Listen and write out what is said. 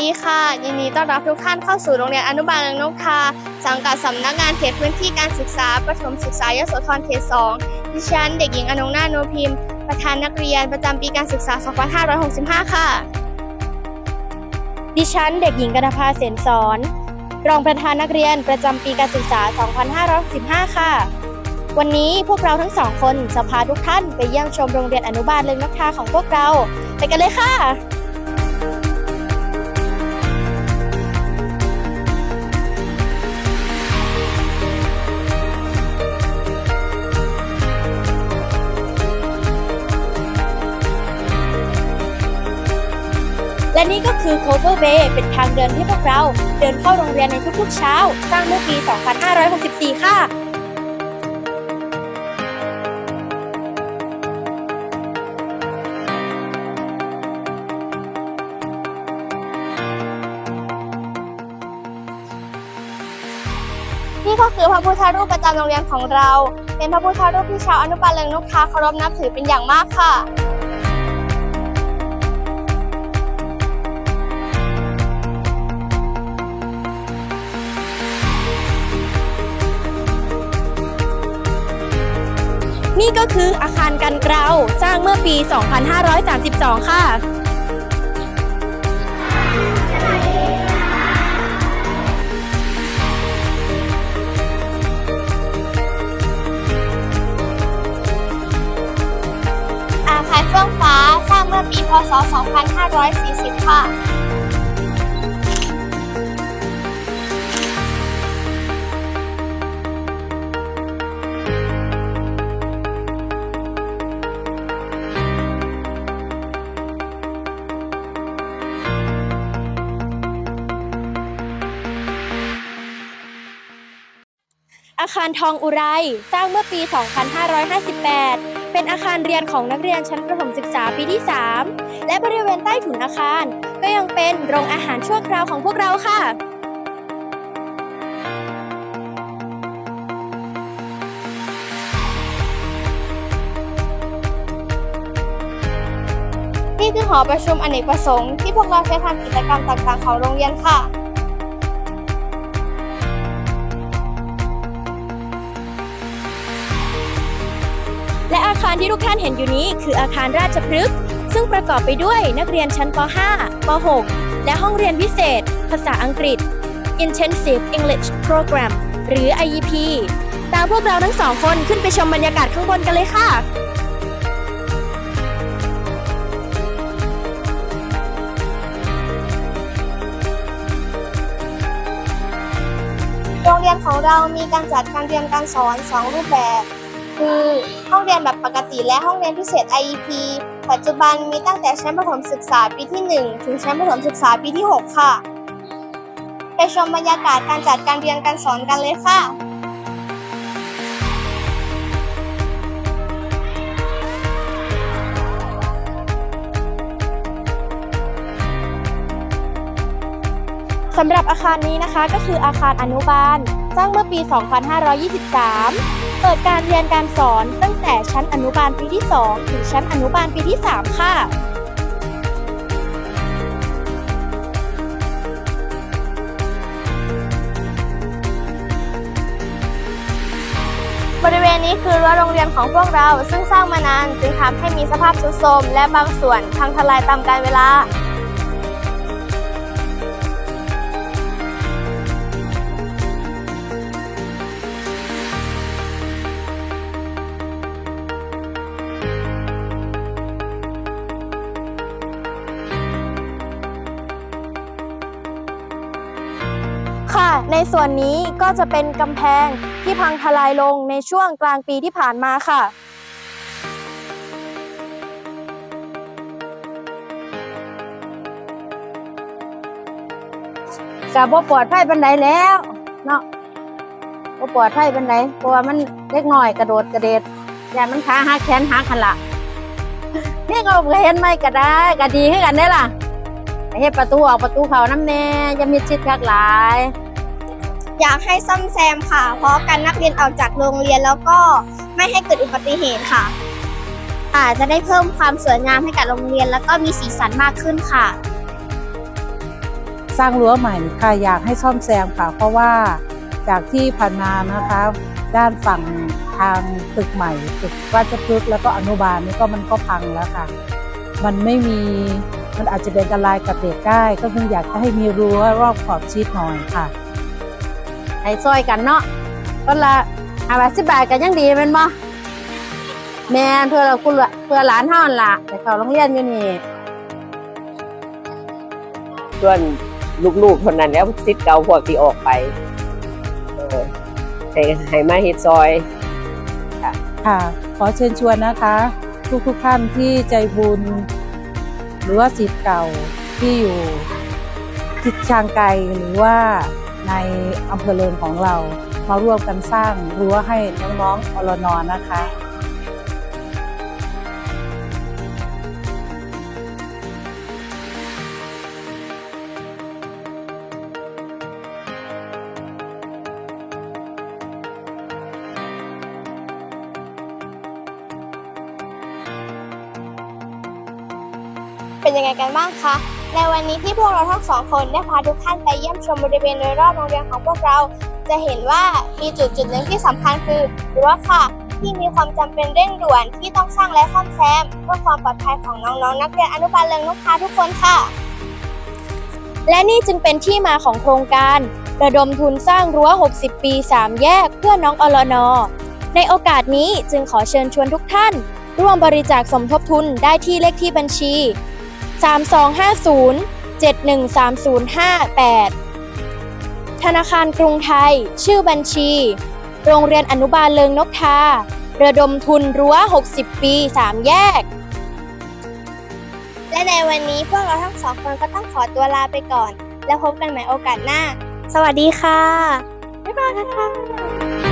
ดีค่ะยินดีต้อนรับทุกท่านเข้าสู่โรงเรียนอนุบาลเรืองนกทา สังกัดสำนักงานเขตพื้นที่การศึกษาประถมศึกษายโสธรเขต 2 ดิฉันเด็กหญิงอนงนาโนพิมพ์ ประธานนักเรียนประจำปีการศึกษา 2565 ค่ะ ดิฉันเด็กหญิงกนภาเสนสอนรองประธานนักเรียนประจำปีการศึกษา 2565 ค่ะ วันนี้พวกเราทั้งสองคนจะพาทุกท่านไปเยี่ยมชมโรงเรียนอนุบาลเลิงนกทาของพวกเรา ไปกันเลยค่ะ และนี่ก็คือ Cover Bay เป็นทางเดินที่พวกเราเดินเข้าโรงเรียนในทุกๆเช้า สร้างเมื่อปี 2564 ค่ะนี่ก็คือพระพุทธรูปประจำโรงเรียนของเรา เป็นพระพุทธรูปที่ชาวอนุบาลเรืองนกทาเคารพนับถือเป็นอย่างมากค่ะ นี่ก็คืออาคารกันเกลาสร้างเมื่อปี 2532 ค่ะอาคารเฟื่องฟ้าสร้างเมื่อปี พศ 2540 ค่ะ อาคารทองอุไร สร้างเมื่อปี 2558 เป็นอาคารเรียนของนักเรียนชั้นประถมศึกษาปีที่ 3 และบริเวณใต้ถุนอาคาร ก็ยังเป็นโรงอาหารชั่วคราวของพวกเราค่ะนี่คือหอประชุมอเนกประสงค์ที่พวกเราใช้ทำกิจกรรมต่างๆของโรงเรียนค่ะ อาคารที่ทุกท่านเห็นอยู่นี้ คืออาคารราชพฤกษ์ซึ่งประกอบไปด้วยนักเรียนชั้นป .5 ป .6 และห้องเรียนพิเศษ ภาษาอังกฤษ Intensive English Program หรือ IEP ตามพวกเราทั้งสองคนขึ้นไปชมบรรยากาศข้างบนกันเลยค่ะโรงเรียนของเรามีการจัดการเรียนการสอน 2 รูปแบบ คือห้องเรียนแบบปกติและห้องเรียนพิเศษ IEP ปัจจุบันมีตั้งแต่ชั้นประถมศึกษาปีที่ 1 ถึงชั้นประถมศึกษาปีที่ 6 ค่ะ ไปชมบรรยากาศการจัดการเรียนการสอนกันเลยค่ะ สำหรับอาคารนี้นะคะก็คืออาคารอนุบาล สร้างเมื่อปี 2523 เปิดการเรียนการสอนตั้งแต่ชั้นอนุบาลปีที่ 2 ถึงชั้นอนุบาลปีที่ 3 ค่ะบริเวณนี้คือรั้วโรงเรียนของพวกเราซึ่งสร้างมานานจึงทำให้มีสภาพทรุดโทรมและบางส่วนพังทลายตามกาลเวลา ค่ะ ในส่วนนี้ก็จะเป็นกำแพงที่พังทลายลงในช่วงกลางปีที่ผ่านมาค่ะก็บ่ปลอดภัยปานใดแล้วเนาะบ่ปลอดภัยปานใดเพราะว่ามันเล็กน้อยกระโดดกระเด็ดอย่ามันขาหักแขนหักหันละนี่ก็เห็นไหมก็ได้ก็ดีคือกันได้ล่ะ เฮ็ดประตูออกประตูเข้าน้ำแน่อย่ามีชิดคักหลาย อยากให้ซ่อมแซมค่ะ เพราะการนักเรียนออกจากโรงเรียนแล้วก็ไม่ให้เกิดอุบัติเหตุค่ะอาจจะได้เพิ่มความสวยงามให้กับโรงเรียน แล้วก็มีสีสันมากขึ้นค่ะ สร้างรั้วใหม่ค่ะอยากให้ซ่อมแซมค่ะ เพราะว่าจากที่ผ่านมานะคะ ด้านฝั่งทางตึกใหม่ตึกราชพฤกษ์แล้วก็อนุบาลนี่ก็มันก็พังแล้วค่ะ มันไม่มี มันอาจจะเป็นอันตรายกับเด็กได้ ก็คืออยากจะให้มีรั้วรอบขอบชิดหน่อยค่ะให้ซอยกันเนาะคนละห้าบาทสิบบาทก็ยังดีแม่นบ่แม่นเพื่อเราคุณละเพื่อหลานเฮานั่นล่ะแต่เขาโรงเรียนอยู่นี่ส่วนลูกๆคนนั้นแล้วซิดเก่าพวกที่ออกไปเออให้ให้มาเฮ็ดซอยค่ะขอเชิญชวนนะคะ ทุกทุกๆท่านที่ใจบุญห รือว่าสิทธิ์เก่าที่อยู่ทิศชางไกลหรือว่าในอำเภอเลินของเรา มาร่วมกันสร้างรั้วให้น้องๆอรนอนนะคะ เป็นยังไงกันบ้างคะ ในวันนี้ที่พวกเราทั้งสองคนได้พาทุกท่านไปเยี่ยมชมบริเวณโดยรอบโรงเรียนของพวกเรา จะเห็นว่ามีจุดจุดหนึ่งที่สำคัญคือรั้วค่ะ ที่มีความจำเป็นเร่งด่วนที่ต้องสร้างและซ่อมแซมเพื่อความปลอดภัยของน้องๆนักเรียนอนุบาลเริงนกทาทุกคนค่ะ และนี่จึงเป็นที่มาของโครงการ ระดมทุนสร้างรั้ว 60 ปี 3 แยกเพื่อน้องอลนในโอกาสนี้จึงขอเชิญชวนทุกท่าน ร่วมบริจาคสมทบทุนได้ที่เลขที่บัญชี 3250 713058 ธนาคารกรุงไทย ชื่อบัญชี โรงเรียนอนุบาลเลิงนกทา ระดมทุนรั้ว 60 ปี 3 แยก และในวันนี้พวกเราทั้งสองคนก็ต้องขอตัวลาไปก่อน แล้วพบกันใหม่โอกาสหน้า สวัสดีค่ะ บ๊ายบายค่ะ